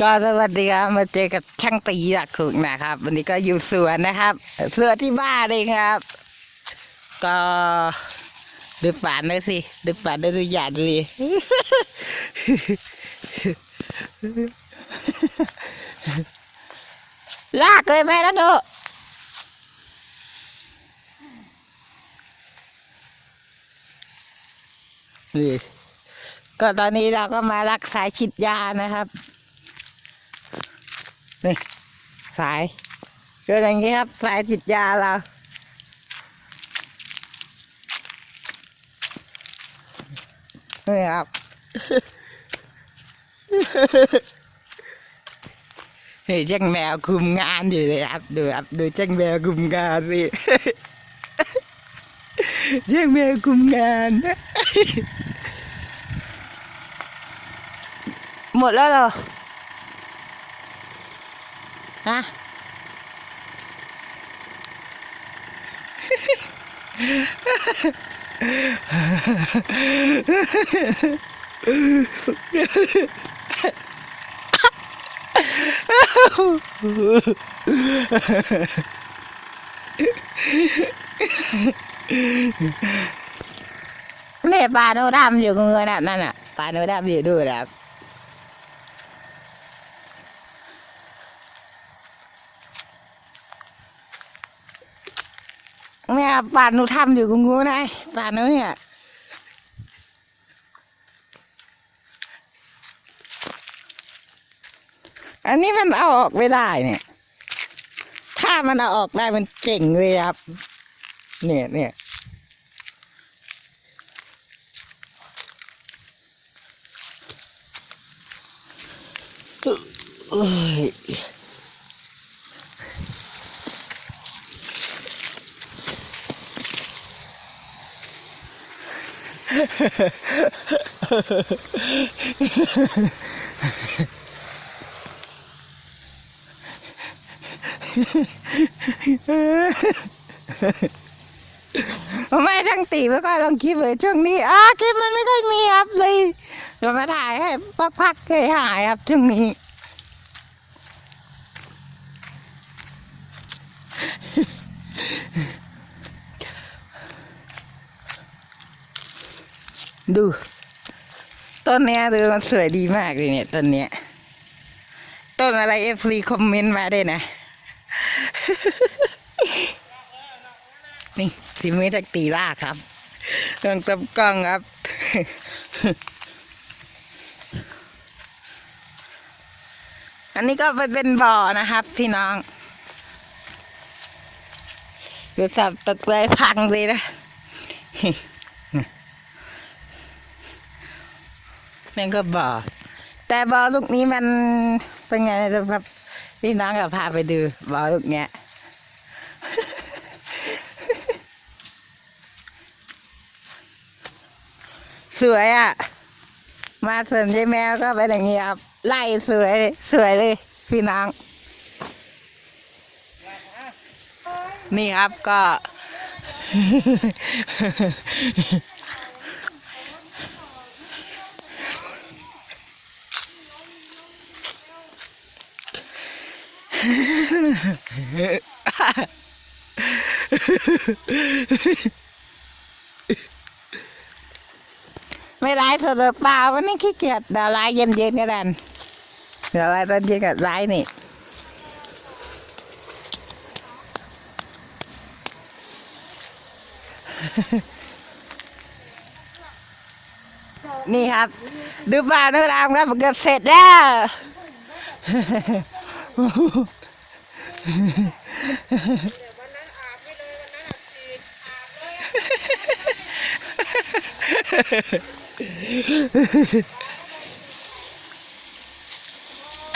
ก็สวัสดีครับมาเจอกับช่างตีหลักขุกนะครับ วันนี้ก็อยู่สวนนะครับสวนที่บ้านเองครับ ก็ดูป่านด้วยสิดูป่านด้วยตัวอย่างดูดิลากเลยแม่นะหนูนี่ ก็ตอนนี้เราก็มารักสายฉีดยานะครับ นี่ สายเกิดอย่างนี้ครับ สายฉีดยาเรานี่ครับเฮ้ยจ้างแมวคุมงานอยู่เลยครับดูครับดูจ้างแมวคุมงานสิเจ้างแมวคุมงาน หมดแล้วเหรอฮะเนี่ยปลาโนดำอยู่กับเงินน่ะนั่นน่ะปลาโนดำอยู่ดูนะครับ เนี่ยปลาหนูทำอยู่กับงูนะปลาหนูเนี่ยอันนี้มันเอาออกไม่ได้เนี่ย ถ้ามันเอาออกได้มันเจ๋งเลยครับ เนี่ยเนี่ยเอ้ย ทำไมทั้งตีไม่ค่อยลองคลิปเลยช่วงนี้อะคลิปมันไม่ค่อยมีครับเลยเดี๋ยวมาถ่ายให้พักๆเคยหายครับช่วงนี้ ดูต้นเนี้ยดูมันสวยดีมากเลยเนี่ยต้นเนี้ยต้นอะไรเอฟซีคอมเมนต์มาได้นะ นี่ทีมือจากตีล่าครับตรงตบกล้องครับ อันนี้ก็เป็นบ่อนะครับพี่น้องเดี๋ยวสับตะไคร้พังเลยนะ นั่นก็บ่อ แต่บ่อลูกนี้มันเป็นไงนะครับพี่น้องก็พาไปดูบ่อลูกเนี้ยสวยอะ มาสริมยายแมวก็เป็นอย่างนี้ครับไล่สวยสวยเลย พี่น้อง นี่ครับก็ ไม่ไลฟ์สดหรือเปล่าวันนี้ขี้เกียจเดี๋ยวไลฟ์เย็นๆก็ได้เดี๋ยวไลฟ์ตอนเย็นกับไลฟ์นี่นี่ครับ ดูป่าดูรามครับเกือบเสร็จแล้ว ช่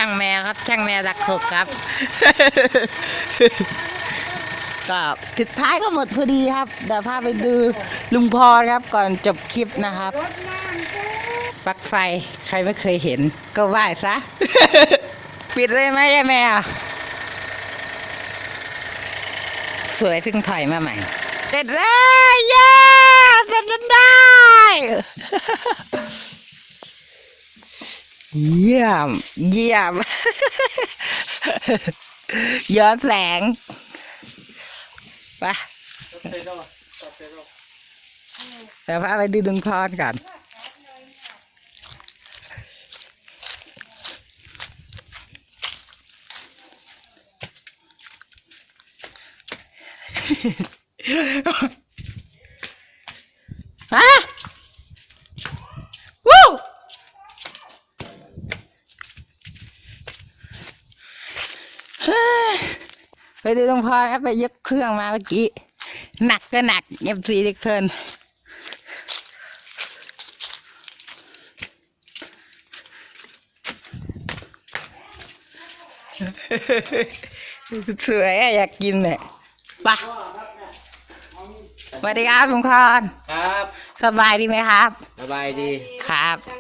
างแมวครับ ช่างแมวรักขกครับก็สุดท้ายก็หมดพอดีครับเดี๋ยวพาไปดูลุงพรครับก่อนจบคลิปนะครับปลั๊กไฟใครไม่เคยเห็นก็ไหว้ซะ ปิดเลยไหมยายแมวสวยถึงถอยมาใหม่เสร็จแล้วเย้เสร็จจนได้ เยี่ยม เยี่ยม ย้อนแสงไปเดี๋ยวพาไปดูดึงพรก่อน ฮะวู้ฮไปดูตรงพอครับไปยกเครื่องมาเมื่อกี้ หนักก็หนักเอฟซีเด็กเทินสวยอะอยากกินเนี่ยไปะ สวัสดีครับลุงพรครับ สบายดีไหมครับ สบายดีครับตา